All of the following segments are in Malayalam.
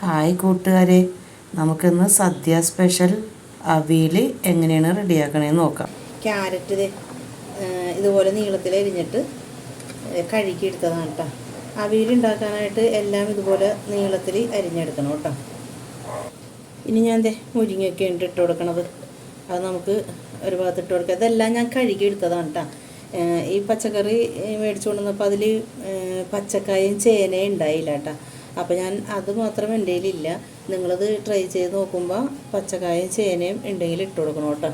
ഹായ് കൂട്ടുകാരെ. നമുക്കിന്ന് സദ്യ സ്പെഷ്യൽ അവിയൽ എങ്ങനെയാണ് റെഡിയാക്കണേന്ന് നോക്കാം. ക്യാരറ്റ് ഇതുപോലെ നീളത്തിൽ അരിഞ്ഞിട്ട് കഴുകി എടുത്തതാണ് കേട്ടോ അവിയൽ ഉണ്ടാക്കാനായിട്ട് എല്ലാം ഇതുപോലെ നീളത്തിൽ അരിഞ്ഞെടുക്കണം കേട്ടോ ഇനി ഞാൻ ദേ മുരിങ്ങയൊക്കെ ഉണ്ട് ഇട്ട് കൊടുക്കണത്. അത് നമുക്ക് ഒരു ഭാഗത്ത് ഇട്ട് കൊടുക്കാം. ഇതെല്ലാം ഞാൻ കഴുകി എടുത്തതാണ് കേട്ടോ ഈ പച്ചക്കറി മേടിച്ചു കൊണ്ടുവന്നപ്പോൾ അതിൽ പച്ചക്കായും ചേനയും ഉണ്ടായില്ല കേട്ടോ അപ്പോൾ ഞാൻ അത് മാത്രം എന്റെ കയ്യിലില്ല. നിങ്ങളത് ട്രൈ ചെയ്ത് നോക്കുമ്പോൾ പച്ചക്കായും ചേനയും ഉണ്ടെങ്കിൽ ഇട്ട് കൊടുക്കണം കേട്ടോ.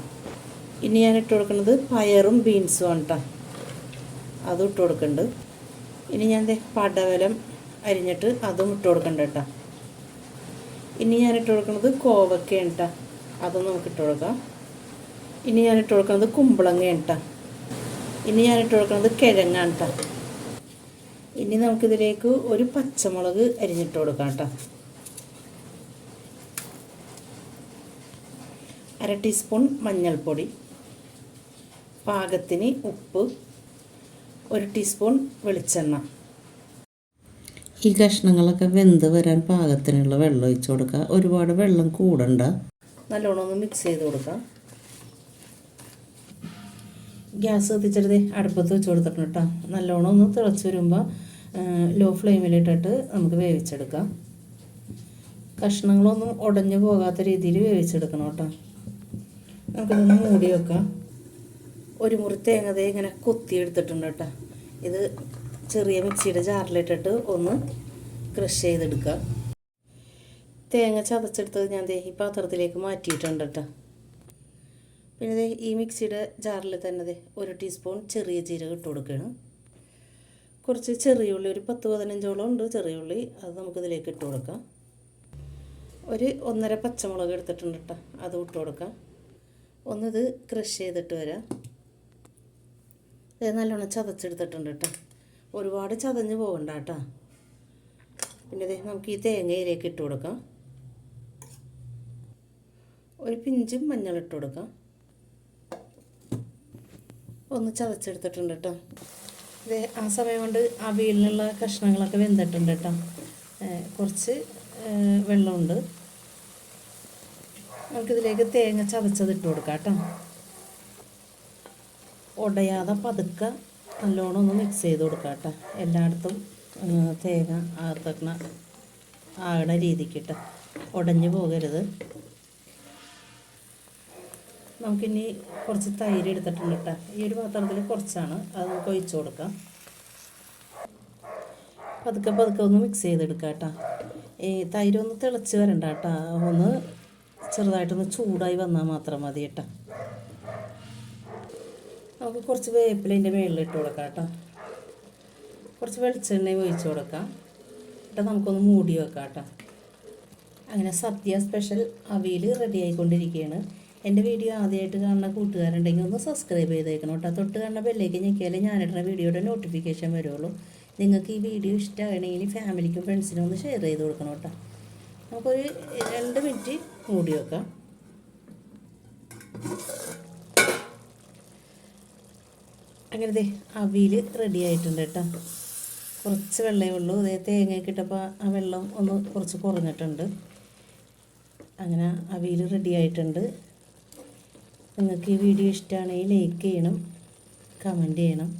ഇനി ഞാൻ ഇട്ട് കൊടുക്കുന്നത് പയറും ബീൻസും ആണ് കേട്ടോ അതും ഇട്ട് കൊടുക്കുന്നുണ്ട് ഇനി ഞാൻ പടവലം അരിഞ്ഞിട്ട് അതും ഇട്ട് കൊടുക്കണ്ട കേട്ടോ. ഇനി ഞാൻ ഇട്ട് കൊടുക്കുന്നത് കോവക്കയാണ് കേട്ടോ അതും നമുക്ക് ഇട്ട് കൊടുക്കാം. ഇനി ഞാൻ ഇട്ട് കൊടുക്കുന്നത് കുമ്പളങ്ങയാണ് കേട്ടോ ഇനി ഞാൻ ഇട്ട് കൊടുക്കുന്നത് കിഴങ്ങാണ് കേട്ടോ ഇനി നമുക്കിതിലേക്ക് ഒരു പച്ചമുളക് അരിഞ്ഞിട്ട് കൊടുക്കാം കേട്ടോ. അര ടീസ്പൂൺ മഞ്ഞൾപ്പൊടി പാകത്തിന് ഉപ്പ് ഒരു ടീസ്പൂൺ വെളിച്ചെണ്ണ. ഈ കഷ്ണങ്ങളൊക്കെ വെന്ത് വരാൻ പാകത്തിനുള്ള വെള്ളം ഒഴിച്ചു കൊടുക്കുക ഒരുപാട് വെള്ളം കൂടണ്ട. നല്ലോണം ഒന്ന് മിക്സ് ചെയ്ത് കൊടുക്കാം. ഗ്യാസ് കത്തിച്ചെടുത്ത് അടുപ്പത്ത് വെച്ച് കൊടുത്തിട്ടുണ്ട് കേട്ടോ. നല്ലോണം ഒന്ന് തിളച്ച് വരുമ്പോൾ ലോ ഫ്ലെയിമിലിട്ടിട്ട് നമുക്ക് വേവിച്ചെടുക്കാം. കഷ്ണങ്ങളൊന്നും ഉടഞ്ഞു പോകാത്ത രീതിയിൽ വേവിച്ചെടുക്കണം കേട്ടോ. നമുക്കിതൊന്ന് മൂടി വെക്കാം. ഒരു മുറി തേങ്ങ ദേ ഇങ്ങനെ കൊത്തി എടുത്തിട്ടുണ്ട് കേട്ടോ. ഇത് ചെറിയ മിക്സിയുടെ ജാറിലിട്ടിട്ട് ഒന്ന് ക്രഷ് ചെയ്തെടുക്കാം. തേങ്ങ ചതച്ചെടുത്തത് ഞാൻ ഈ പാത്രത്തിലേക്ക് മാറ്റിയിട്ടുണ്ട് കേട്ടോ. പിന്നെ ഈ മിക്സിയുടെ ജാറിൽ തന്നെ ഒരു ടീസ്പൂൺ ചെറിയ ജീരകം ഇട്ട് കൊടുക്കുകയാണ്. കുറച്ച് ചെറിയ ഉള്ളി ഒരു പത്ത് പതിനഞ്ചോളം ഉണ്ട് ചെറിയ ഉള്ളി അത് നമുക്കിതിലേക്ക് ഇട്ട് കൊടുക്കാം. ഒരു ഒന്നര പച്ചമുളക് എടുത്തിട്ടുണ്ട് കേട്ടോ അതും ഇട്ട് കൊടുക്കാം. ഒന്നിത് ക്രഷ് ചെയ്തിട്ട് വരാം. ഇത് നല്ലോണം ചതച്ചെടുത്തിട്ടുണ്ട് കേട്ടോ. ഒരുപാട് ചതഞ്ഞ് പോകണ്ട കേട്ടോ. പിന്നെ ദേ നമുക്ക് ഈ തേങ്ങയിലേക്ക് ഇട്ട് കൊടുക്കാം. ഒരു പിഞ്ചും മഞ്ഞൾ ഇട്ട് കൊടുക്കാം. ഒന്ന് ചതച്ചെടുത്തിട്ടുണ്ട് കേട്ടോ. ഇത് ആ സമയം കൊണ്ട് അവിയലിനുള്ള കഷ്ണങ്ങളൊക്കെ വെന്തിട്ടുണ്ട് കേട്ടോ. കുറച്ച് വെള്ളമുണ്ട്. നമുക്കിതിലേക്ക് തേങ്ങ ചതച്ചത് ഇട്ട് കൊടുക്കാം കേട്ടോ. ഉടയാതെ പതുക്കെ നല്ലോണം ഒന്ന് മിക്സ് ചെയ്ത് കൊടുക്കാം കേട്ടോ. എല്ലായിടത്തും തേങ്ങ ആർത്തക്കണ ആകണ രീതിക്ക് കേട്ടോ. ഉടഞ്ഞു പോകരുത്. നമുക്കിനി കുറച്ച് തൈര് എടുത്തിട്ടുണ്ട് കേട്ടോ. ഈ ഒരു പാത്രത്തിൽ കുറച്ചാണ്. അത് നമുക്ക് ഒഴിച്ചു കൊടുക്കാം. പതുക്കെ പതുക്കെ ഒന്ന് മിക്സ് ചെയ്തെടുക്കാം കേട്ടോ. ഈ തൈര് ഒന്ന് തിളച്ച് വരണ്ട കേട്ടോ. ഒന്ന് ചെറുതായിട്ടൊന്ന് ചൂടായി വന്നാൽ മാത്രം മതി കേട്ടോ. നമുക്ക് കുറച്ച് വേപ്പിലിന്റെ മേളിൽ ഇട്ട് കൊടുക്കാം കേട്ടോ. കുറച്ച് വെളിച്ചെണ്ണയും ഒഴിച്ച് കൊടുക്കാം. എന്നിട്ട് നമുക്കൊന്ന് മൂടി വെക്കാം കേട്ടോ. അങ്ങനെ സദ്യ സ്പെഷ്യൽ അവിയൽ റെഡി ആയിക്കൊണ്ടിരിക്കുകയാണ്. എന്റെ വീഡിയോ ആദ്യമായിട്ട് കാണുന്ന കൂട്ടുകാരുണ്ടെങ്കിൽ ഒന്ന് സബ്സ്ക്രൈബ് ചെയ്തേക്കണം കേട്ടോ. തൊട്ട് കാണുന്ന ബെല്ലേക്ക് ഞെക്കിയാലേ ഞാനിടുന്ന വീഡിയോയുടെ നോട്ടിഫിക്കേഷൻ വരുള്ളൂ. നിങ്ങൾക്ക് ഈ വീഡിയോ ഇഷ്ടമാണെങ്കിൽ ഫാമിലിക്കും ഫ്രണ്ട്സിനും ഒന്ന് ഷെയർ ചെയ്ത് കൊടുക്കണം കേട്ടോ. നമുക്കൊരു രണ്ട് മിനിറ്റ് മൂടി വെക്കാം. അങ്ങനെ ദേ അവിയൽ റെഡി ആയിട്ടുണ്ട് കേട്ടോ. കുറച്ച് വെള്ളമേ ഉള്ളൂ. അതേ തേങ്ങയൊക്കെ ഇട്ടപ്പോൾ ആ വെള്ളം ഒന്ന് കുറച്ച് കുറഞ്ഞിട്ടുണ്ട്. അങ്ങനെ അവിയിൽ റെഡി ആയിട്ടുണ്ട്. നിങ്ങൾക്ക് ഈ വീഡിയോ ഇഷ്ടമാണെങ്കിൽ ലൈക്ക് ചെയ്യണം കമന്റ് ചെയ്യണം.